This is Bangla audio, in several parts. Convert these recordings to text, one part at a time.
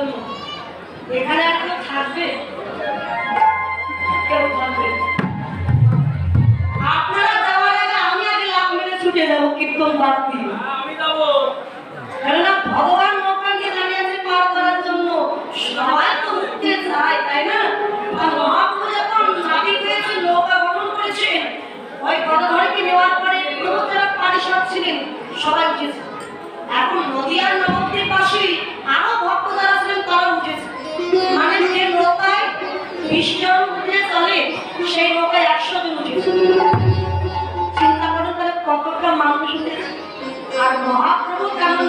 জন্য এখানে আর কেউ থাকবে? কেউ থাকবে? আপনারা যাওয়ার আগে আমি আগে লাভ মেরে ছুটে যাব কীর্তন বাদ দিয়ে আমি যাব। কেননা ভগবান নৌকা নিয়ে দাঁড়িয়ে আছে পার করার জন্য সবাই তো উঠতে চায় তাই না? আর মহাপ্রভু যখন নাবিক হয়েছে নৌকা গমন করেছেন ওই গদাধরকে নেওয়ার পরে প্রভু যারা পারিষদ ছিলেন সবাই উঠেছে। এখন নদীয়ার নবদ্বীপ পাশেই আরও ভক্ত যারা মানে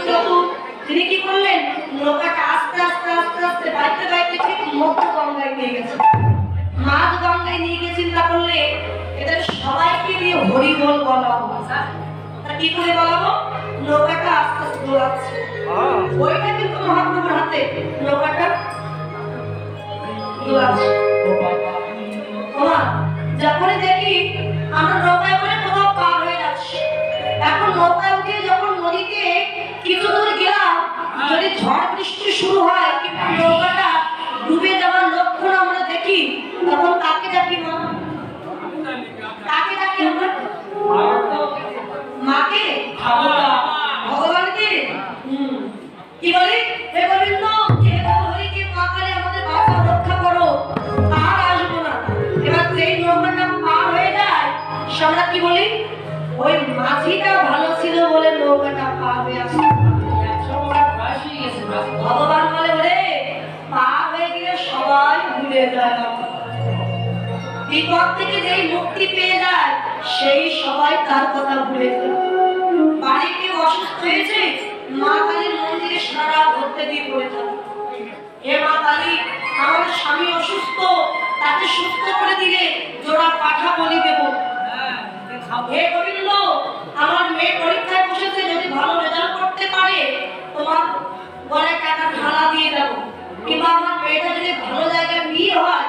চতু তিনি কি করলেন? নৌকাটা আস্তে আস্তে আস্তে আস্তে, বাইতে বাইতে ঠিক গঙ্গায় নিয়ে গেছে। মাঝ গঙ্গায় নিয়ে গিয়ে চিন্তা করলে, এদের সবাইকে দিয়ে হরি বল বলাবো তা কি করে বলাবো? নৌকাটা আস্তে আস্তে দোলাচ্ছে। ওইটা কিন্তু মহাপ্রভুর হাতে নৌকাটা দোলাচ্ছে। যখনই দেখি আমরা নৌকায় করে কোথাও পার হয়ে যাচ্ছি এখন নৌকায় উঠে যখন নদীতে কিছু দূর গেলাম যদি ঝড় বৃষ্টি শুরু হয় কিন্তু নৌকাটা ডুবে যাওয়ার লক্ষণ আমরা দেখি তখন কাকে ডাকি মা? কাকে ডাকি আমরা? মাকে? ভগবানকে? হুম। কি বলি? হে গোবিন্দ হে হরিকে মা কালী আমাদের বাঁচাও রক্ষা করো। আর আসব না। এবার যেই নৌকাটা পার হয়ে যায় আমরা কি বলি? ওই মাঝিটা ভালো ছিল বলে নৌকাটা পার হয়ে আসে। ভগবান বলে ওরে পার হয়ে গেলে সবাই ভুলে যায় বিপদ থেকে যেই মুক্তি পেয়ে যায় সেই সবাই তার কথা ভুলে যায় বাড়িতে অসুস্থ হয়েছে, মা কালীর মন্দিরে সারা ঘুরতে দিয়ে পড়ে থাকে হে মা কালী, আমার স্বামী অসুস্থ, তাকে সুস্থ করে দিলে জোড়া পাঠা বলি দেবো। হে গোবিন্দ, আমার মেয়ে পরীক্ষায় বসেছে, যদি ভালো রেজাল্ট করতে পারে, তোমার গলায় টাকা ঢালা দিয়ে দেবো। কিংবা আমার মেয়েটা যদি ভালো জায়গায় বিয়ে হয়,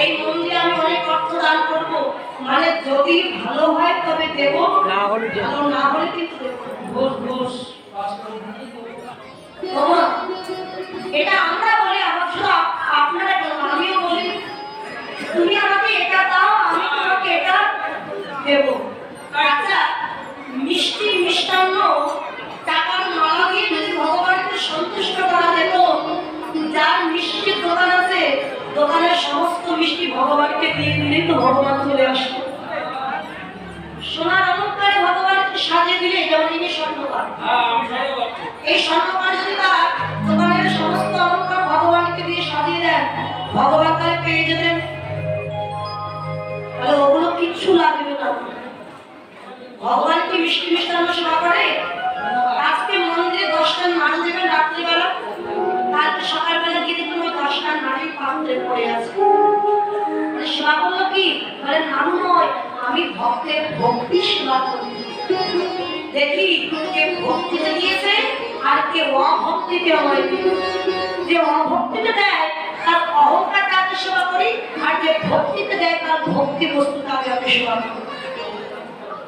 এই মন্দিরে আমি অনেক অর্থ দান করব। মানে যদি ভালো হয় তবে দেব না হলে। ভালো না হলে কিন্তু করো। ওমা, এটা আমরা বলি আমার শুধু আপনারা কেন আমিও বলি তুমি আমাকে এটা দাও আমি তোমাকে এটা দেব আচ্ছা মিষ্টি মিষ্টান্ন টাকার মালা দিয়ে যদি ভগবানকে সন্তুষ্ট করা যেত যার মিষ্টির দোকান আছে দোকানের সমস্ত মিষ্টি ভগবানকে দিয়ে দিলেই তো ভগবান চলে আসতো সোনার অলঙ্কারে ভগবানকে সাজিয়ে দিলে যেমন ইনি স্বর্ণকার। এই স্বর্ণকার যদি তার দোকানের সমস্ত অলঙ্কার ভগবানকে দিয়ে সাজিয়ে দেন, ভগবান তাহলে পেয়ে যেতেন তাহলে ওগুলো কিচ্ছু লাগবে না। ভগবান কি মিষ্টি মিষ্টান্ন সেবা করে? আজকে মন্দিরে দশটার নাড়ু দেবেন রাত্রিবেলা। কালকে সকালবেলা গিয়ে দেখবেন ওই দশটার নাড়ি পাত্রে পড়ে আছে। মানে সেবা করল কি বলে নাড়ু নয়, আমি ভক্তের ভক্তি সেবা করি। দেখি কে ভক্তিতে দিয়েছে আর কে অভক্তিতে আমায় যে অভক্তিতে দেয়, তার অহংকার তাকে সেবা করি? আর যে ভক্তিতে দেয়, তার ভক্তি বস্তু তাকে আমি সেবা করি?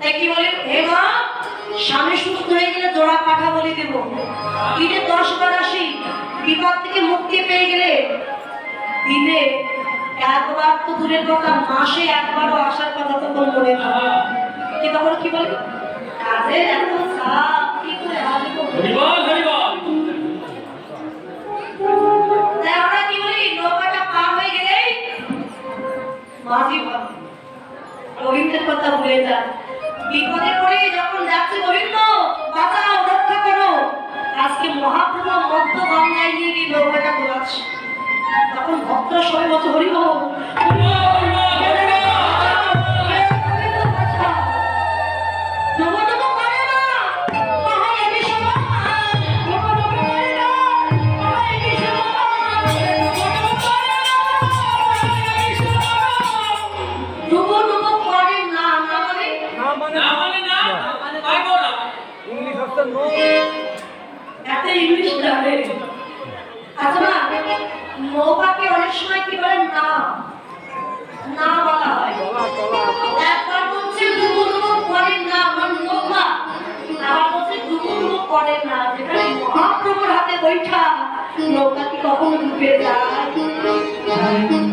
তাই কি বলে, হে মা, স্বামী সুস্থ হয়ে গেলে জোড়া পাঠা বলে দেবো। দিনে দশ বার আসি, বিপদ থেকে মুক্তি পেয়ে গেলে দিনে একবার তো দূরের কথা মাসে একবারও আসার কথা তো তোর মনে থাকে কি তখন কি বলে? কাজের এত চাপ কি করে আমরা কি বলি নৌকাটা পার হয়ে গেলেই মাঝি ভাব গোবিন্দের কথা ভুলে যা। বিপদে পড়ে যখন যাচ্ছে গোবিন্দ বাঁচাও রক্ষা করো। আজকে মহাপ্রভু মধ্য গঙ্গায় নিয়ে গিয়ে নৌকাটা দোলাচ্ছে তখন ভক্তরা সবাই বলছে হরি হরিবল, হরিবল, মানে মানে নৌকাকে অনেক সময় কি বলে? না। না বলা হয়। একবার বলছে ডুবো ডুবো করে না আমার নৌকা আবার বলছে ডুবো ডুবো করে না, যেখানে মহাপ্রভুর হাতে বৈঠা নৌকা কি কখনো ডুবে যায়?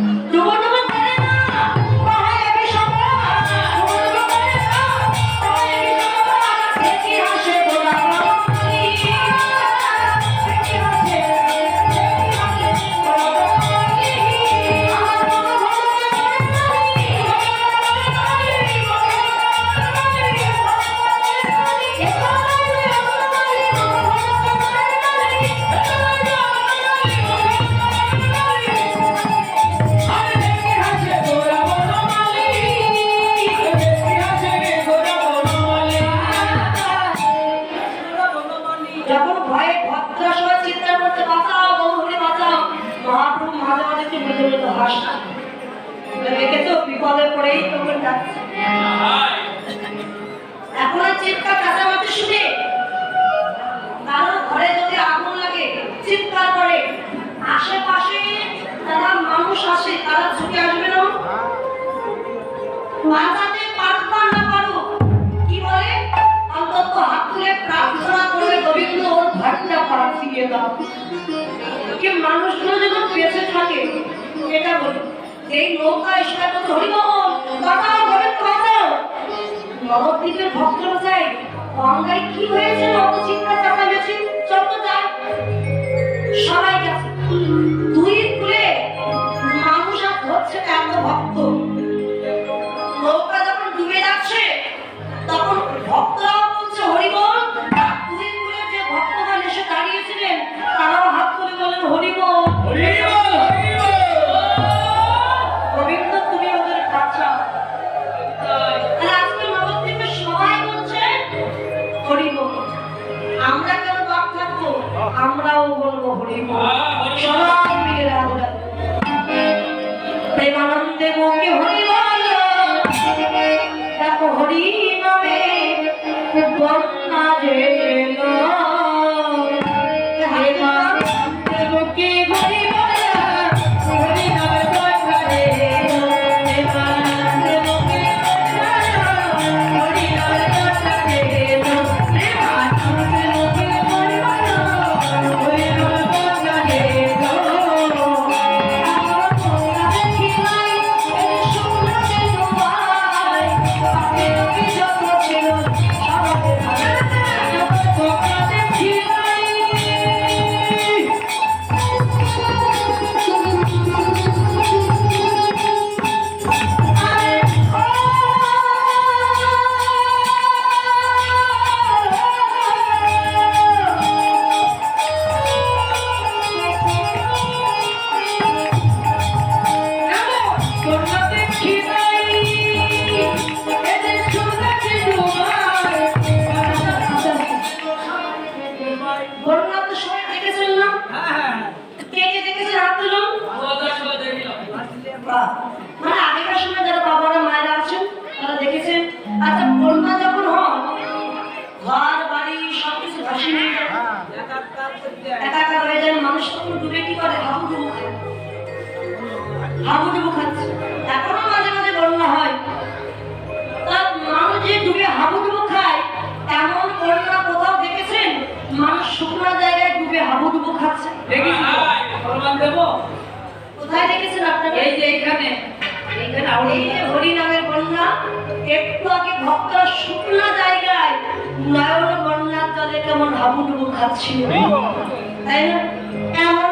যখন ভয়ে ভদ্রা সবাই চিৎকার করতে বাঁচাও গৌরী বাঁচাও, মহাপ্রভু মাঝে মাঝে একটু মৃদু হাসা। দেখেছ? বিপদে পড়েই তখন যাচ্ছে এখন আর চিৎকার কাছামাছি শুনে কারণ ঘরে যদি আগুন লাগে, চিৎকার করে, আশেপাশে যারা মানুষ আসে, তারা ছুটে আসবে না। বাঁচাতে হাত তুলে প্রার্থনা করবে গোবিন্দ ওর পাঠিয়ে দাও। কি মানুষগুলো যখন বেঁচে থাকে, এটা বলি এই নৌকা এসে তো হরিবল বাঁচাও গোবিন্দ বাঁচাও নবদ্বীপের ভক্তরা চাই গঙ্গায় কি হয়েছে অত চিন্তা চাপামেছি চল যাই। সবাই গেছে। কোথায় দেখেছেন আপনারা? এই যে এখানে। এইখানে এই যে হরি বন্যা একটু আগে ভক্তরা শুকনো জায়গায় নয়ন বন্যার জলে কেমন হাবুডুবু খাচ্ছিল। তাই না? এমন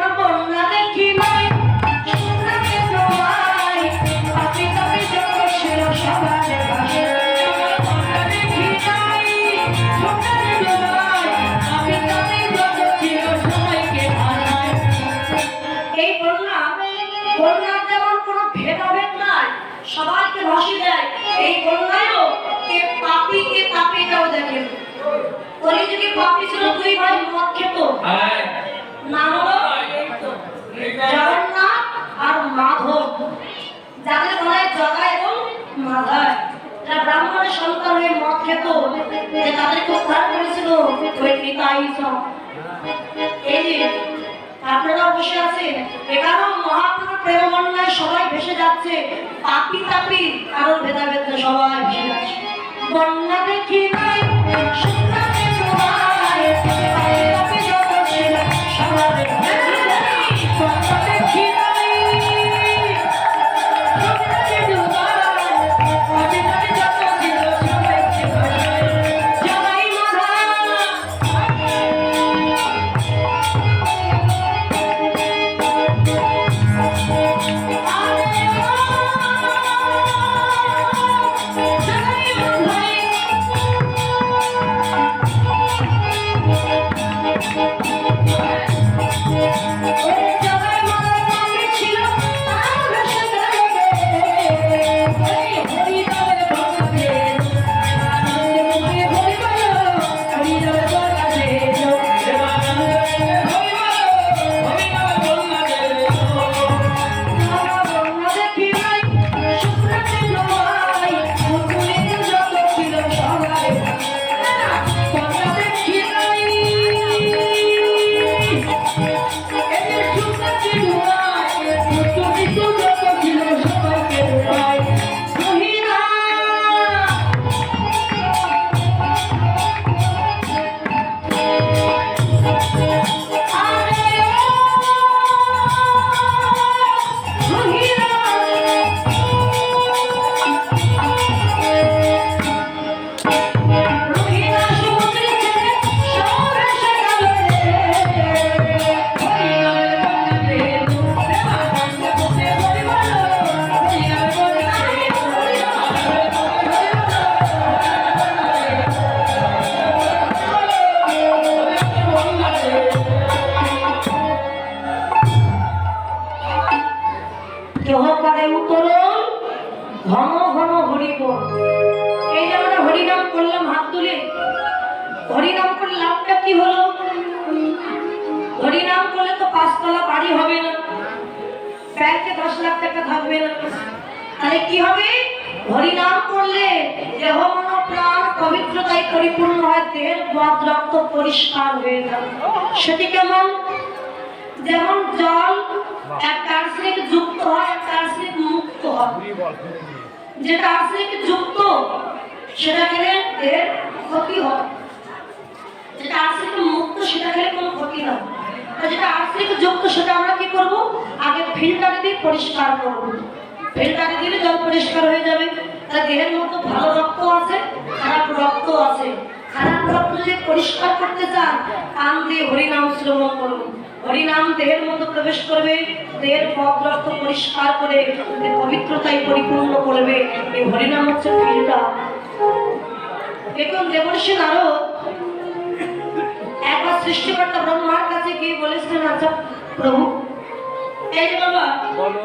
বন্যার যেমন কোনো ভেদাভেদ নাই। সবাইকে ভাসিয়ে দেয়। এই বন্যায়ও কে পাপি কে তাপি এটাও দেখেন ওই যুগে পাপি ছিল দুই ভাই মদ খেত। নাম জগন্নাথ আর মাধব। যাদের গলায় জগা এবং মাধায় যারা ব্রাহ্মণের সন্তান হয়ে মদ খেত তাদেরকে উদ্ধার করেছিল ওই নিতাই এই যে আপনারা বসে আছেন। এখানেও মহাপ্রভু প্রেমমন্ডায় সবাই ভেসে যাচ্ছে। পাপি তাপি কারোর ভেদাভেদ ভেদা সবাই ভেসে যাচ্ছে। বন্যা দেখি তাহলে কি হবে? হরিনাম করলে দেহ মন প্রাণ পবিত্রতায় পরিপূর্ণ হয়, দেহের ব্লড রক্ত পরিষ্কার হয়ে যাবে সেটি কেমন? যেমন জল এক আর্সেনিক যুক্ত হয়, এক আর্সেনিক মুক্ত হয়। যেটা আর্সেনিক যুক্ত, সেটা খেলে দেহের ক্ষতি হয়। যেটা আর্সেনিক মুক্ত, সেটা খেলে কোনো ক্ষতি আর যেটা আর্সেনিক যুক্ত, সেটা আমরা কি করব? আগে ফিল্টারে দিয়ে পরিষ্কার করব। ফিল্টারে দিলে জল পরিষ্কার হয়ে যাবে। তাহলে দেহের মধ্যে ভালো রক্ত আছে, খারাপ রক্ত আছে। খারাপ রক্ত যদি পরিষ্কার করতে চান কান দিয়ে হরিনাম শ্রবণ করুন। হরিনাম দেহের মধ্যে প্রবেশ করবে, দেহের পথ রক্ত পরিষ্কার করে পবিত্রতায় পরিপূর্ণ করবে। এই হরিনাম হচ্ছে ফিল্টার দেখুন দেবর্ষী নারদ একবার সৃষ্টিকর্তা ব্রহ্মার কাছে গিয়ে বলেছিলেন আচ্ছা প্রভু, এই বাবা, বলো।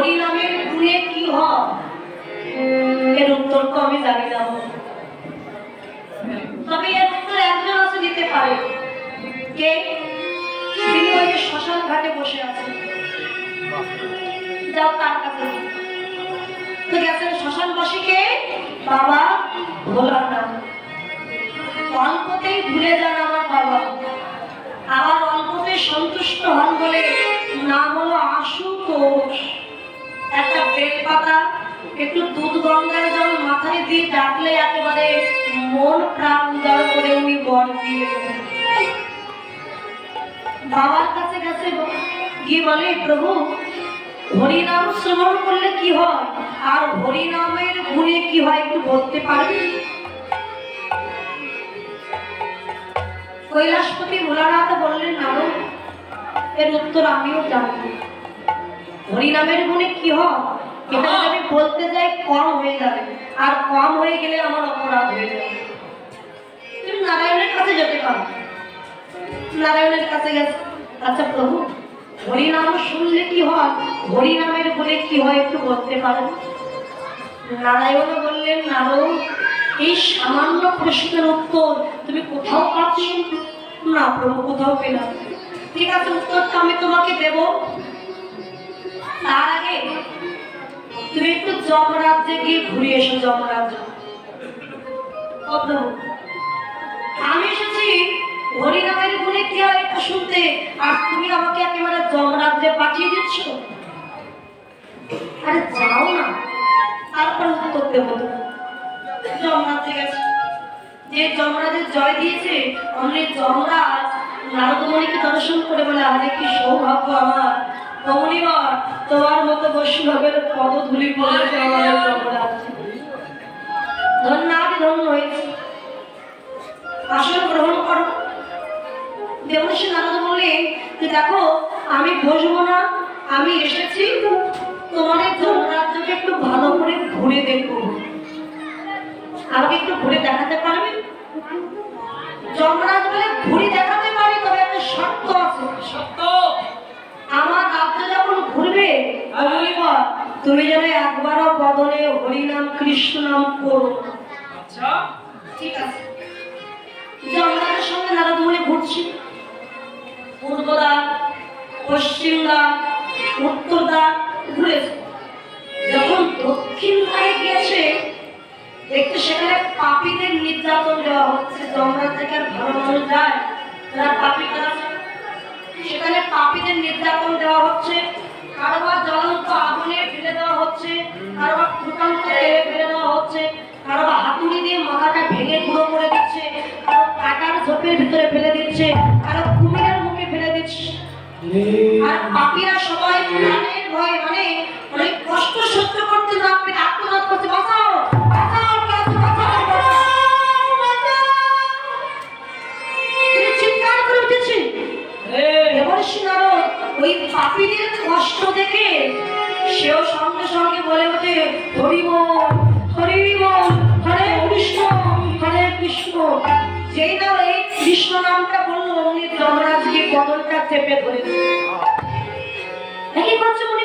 হরিনামের গুণে কি হয়? এর উত্তর তো আমি জানি না। তবে এর উত্তর একজন আছে দিতে পারে। কে? তিনি ওই শ্মশান ঘাটে বসে আছেন যাও তার কাছে। তো গেছেন শ্মশানবাসীকে? বাবা, ভোলার নাম। অল্পতেই ভুলে যান আমার বাবা। আবার অল্পতে সন্তুষ্ট হন বলে নাম হলো আশুতোষ। একটা বেল পাতা, একটু দুধ গঙ্গার জল মাথায় দিয়ে ডাকলে একেবারে মন প্রাণ উদার করে উনি বর দিয়ে বাবার কাছে গেছে, গিয়ে বলে, প্রভু, হরিনাম শ্রবণ করলে কি হয়? আর হরিনামের গুণে কি হয় একটু বলতে পারবে? কৈলাসপতি ভোলানাথ বললেন নারো এর উত্তর আমিও জানি হরিনামের গুণে কি হয়? এটা আমি বলতে যাই কম হয়ে যাবে। আর কম হয়ে গেলে আমার অপরাধ হয়ে যাবে। তুমি নারায়ণের কাছে যেতে পারো। নারায়ণের কাছে গেছে। আচ্ছা প্রভু হরিনাম শুনলে কি হয়? হরিনামের বলে কি হয় একটু বলতে পারেন নারায়ণ বললেন নারদ এই সামান্য প্রশ্নের উত্তর তুমি কোথাও পাচ্ছ না? প্রভু কোথাও পেলাম। ঠিক আছে উত্তরটা আমি তোমাকে দেব। তার আগে তুমি একটু যমরাজ্যে গিয়ে ঘুরে এসো, যমরাজ্য। আমি এসেছি হরিনামের গুণে কি হয় এটা শুনতে? আর তুমি আমাকে একেবারে যমরাজ্যে পাঠিয়ে দিচ্ছ? আরে যাও না। তারপর উত্তর দেবো যমরাজ্যে গেছে। যে যমরাজের জয় দিয়েছে অমনি যমরাজ, নারদমণিকে দর্শন করে বলে, আরে কি সৌভাগ্য আমার। কমলিবার তোমার মতো বৈষ্ণবের পদধূলি পড়েছে ধন্যাদি ধন্য গ্রহণ করো। নারদ বললেন যে দেখো, আমি বসবো না, আমি এসেছি, তোমাদের যমরাজ্যকে একটু ভালো করে ঘুরে দেখব। আমাকে একটু ঘুরে দেখাতে পারবে? যমরাজ বলে, ঘুরে দেখাতে পারি তবে একটা শর্ত আছে সত্য আমার রাজ্য যখন ঘুরবে অমনি তুমি যেন একবারও বদলে হরিনাম কৃষ্ণ নাম করো। আচ্ছা ঠিক আছে। সঙ্গে ঘুরছি। দ্বার ঘুরেছে যখন দক্ষিণ দ্বারে গিয়েছে দেখতে সেখানে পাপীদের নির্যাতন দেওয়া হচ্ছে। যমরাজ থেকে আর ভালো মানুষ যায় যারা পাপী তারা সেখানে পাপীদের নির্যাতন দেওয়া হচ্ছে। কারোবার জ্বলন্ত আগুনে ফেলে দেওয়া হচ্ছে। কারোবার ফুটান্ত তেলে ফেলে দেওয়া হচ্ছে। কারবার হাতুড়ি দিয়ে মাথাটা ভেঙে গুঁড়ো করে দিচ্ছে। কারও কাটার ঝোপের ভিতরে ফেলে দিচ্ছে। কারও কুমিরের মুখে ফেলে দিচ্ছে। আর পাপীরা সবাই প্রাণের ভয়ে মানে অনেক কষ্ট সহ্য করতে আপনি আত্মনাদ করতে বাঁচাও! কষ্ট দেখে সেও সঙ্গে সঙ্গে বলে ওঠে, হরি বল, হরে কৃষ্ণ হরে কৃষ্ণ। যেই না এই কৃষ্ণ নামটা বলল যমরাজ গিয়ে বদলটা চেপে ধরেছে। কি করছে উনি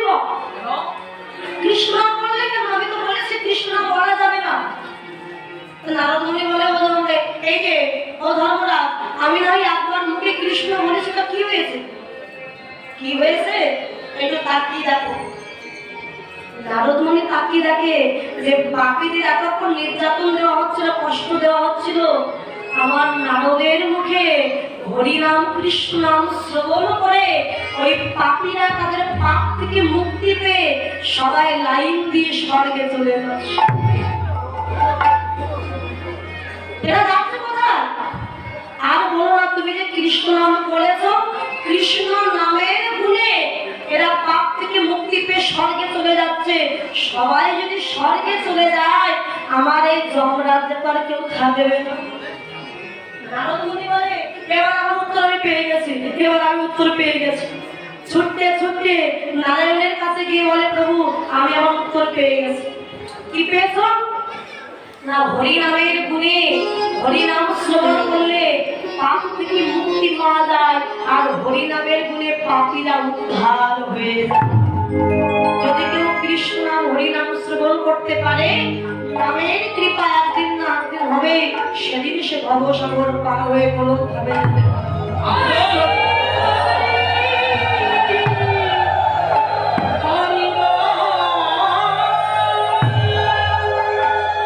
কৃষ্ণ বললে কেন? আমি তো বলেছি কৃষ্ণ বলা যাবে না। নারদ মুনি বলে, ও ধর্মে, এই যে, ও ধর্মরাজ, আমি না একবার মুখে কৃষ্ণ বলেছি, তো কি হয়েছে? কি হয়েছে? তাকিয়ে দেখো। নারদ মুনি তাকিয়ে দেখে যে বাকিদের এতক্ষণ নির্যাতন দেওয়া হচ্ছিল, কষ্ট দেওয়া হচ্ছিল, আমার নারদের মুখে হরিনাম কৃষ্ণ নাম শ্রবণ করে ওই পাপীরা তাদের পাপ থেকে মুক্তি পেয়ে সবাই লাইন দিয়ে স্বর্গে চলে যাচ্ছে। যাচ্ছে কোথায়? আর বলো না তুমি যে কৃষ্ণ নাম বলেছ, কৃষ্ণ নামের এরা পাপ থেকে মুক্তি পেয়ে স্বর্গে চলে যাচ্ছে। সবাই যদি স্বর্গে চলে যায়, আমার এই যমরাজ্যে তো কেউ থাকবে না। উত্তর আমি পেয়ে গেছি আমি উত্তর পেয়ে গেছি। নারায়ণের কাছে গিয়ে বলে আমি আমার উত্তর পেয়ে গেছি। না গুণে, হরিনাম শ্রবণ করলে পাপ থেকে মুক্তি পাওয়া যায়, আর হরিনামের গুণে পাপীরা উদ্ধার হয়ে যদি কেউ কৃষ্ণ নাম, হরিনাম শ্রবণ করতে পারে নামের কৃপা একদিন না একদিন হবে, সেদিন সে ভবসাগর পার হয়ে কোনো ভাবে